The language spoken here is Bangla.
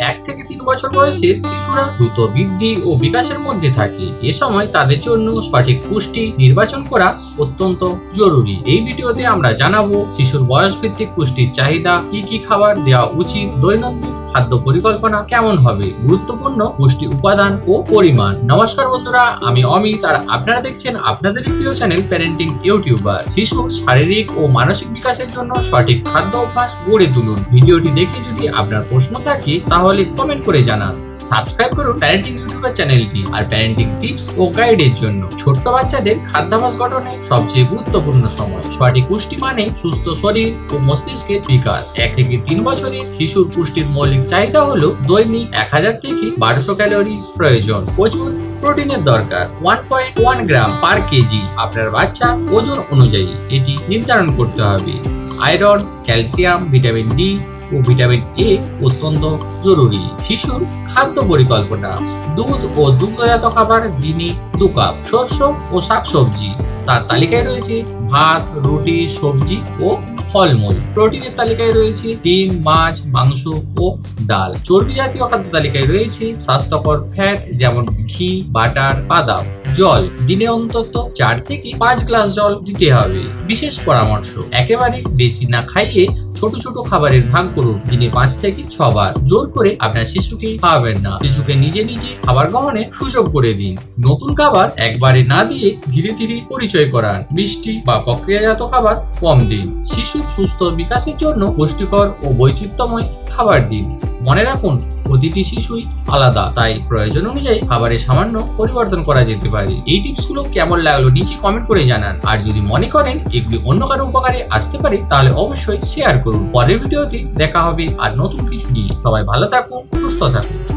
এক থেকে তিন বছর বয়সের শিশুরা দ্রুত বৃদ্ধি ও বিকাশের মধ্যে থাকে। এ সময় তাদের জন্য সঠিক পুষ্টি নির্বাচন করা অত্যন্ত জরুরি। এই ভিডিওতে আমরা জানাব শিশুর বয়স ভিত্তিক পুষ্টির চাহিদা, কি কি খাবার দেওয়া উচিত, দৈনন্দিন খাদ্য পরিকল্পনা কেমন হবে? গুরুত্বপূর্ণ পুষ্টি উপাদান ও পরিমাণ। নমস্কার বন্ধুরা, আমি অমিত আর আপনারা দেখছেন আপনাদের প্রিয় চ্যানেল প্যারেন্টিং ইউটিউবার শিশু শারীরিক ও মানসিক বিকাশের জন্য সঠিক খাদ্য অভ্যাস গড়ে তুলুন। ভিডিওটি দেখে যদি আপনার প্রশ্ন থাকে, তাহলে কমেন্ট করে জানান। সাবস্ক্রাইব করুন প্যারেন্টিং ইউটিউবার চ্যানেলটি আর প্যারেন্টিং টিপস ও গাইডের জন্য। ছোট্ট বাচ্চাদের খাদ্যাভ্যাস গঠনে সবচেয়ে গুরুত্বপূর্ণ সময়। সঠিক পুষ্টি মানে সুস্থ শরীর ও মস্তিষ্কের বিকাশ। এক থেকে তিন বছরের শিশুর পুষ্টির মৌলিক চাহিদা হলো দৈনিক এক হাজার থেকে বারোশো ক্যালোরি প্রয়োজন। প্রচুর প্রোটিনের দরকার। One point one gram per K G. আপনার বাচ্চা ওজন অনুযায়ী এটি নির্ধারণ করতে হবে। আয়রন, ক্যালসিয়াম, ভিটামিন ডি ও ভিটামিন এ অত্যন্ত জরুরি। শিশুর খাদ্য পরিকল্পনা, দুধ ও দুগ্ধজাত খাবার দিনে দু কাপ শস্য ও শাকসবজি। তার তালিকায় রয়েছে ভাত, রুটি, সবজি ও ফলমূল। প্রোটিনের তালিকায় রয়েছে ডিম, মাছ, মাংস ও ডাল। চর্বি জাতীয় খাদ্য তালিকায় রয়েছে স্বাস্থ্যকর ফ্যাট, যেমন ঘি, বাটার, বাদাম। জল দিনে অন্তত চার থেকে পাঁচ গ্লাস জল দিতে হবে। বিশেষ পরামর্শ, একেবারে বেশি না খাইয়ে ছোট ছোট খাবারের ভাগ করুন। দিনে পাঁচ থেকে ছবার। জোর করে আপনার শিশুকে খাওয়াবেন না। শিশুকে নিজে নিজে খাবার গ্রহণের সুযোগ করে দিন। নতুন খাবার একবারে না দিয়ে ধীরে ধীরে পরিচয় করান। মিষ্টি বা প্রক্রিয়াজাত খাবার কম দিন। শিশুর সুস্থ বিকাশের জন্য পুষ্টিকর ও বৈচিত্র্যময় খাবার দিন। মনে রাখুন প্রতিটি শিশুই আলাদা, তাই প্রয়োজন অনুযায়ী খাবারের সামান্য পরিবর্তন করা যেতে পারে। এই টিপসগুলো কেমন লাগল নিচে কমেন্ট করে জানান। আর যদি মনে করেন এগুলি অন্য কারও উপকারে আসতে পারে, তাহলে অবশ্যই শেয়ার করুন। পরের ভিডিওতে দেখা হবে আর নতুন কিছু নিয়ে। সবাই ভালো থাকুন, সুস্থ থাকুন।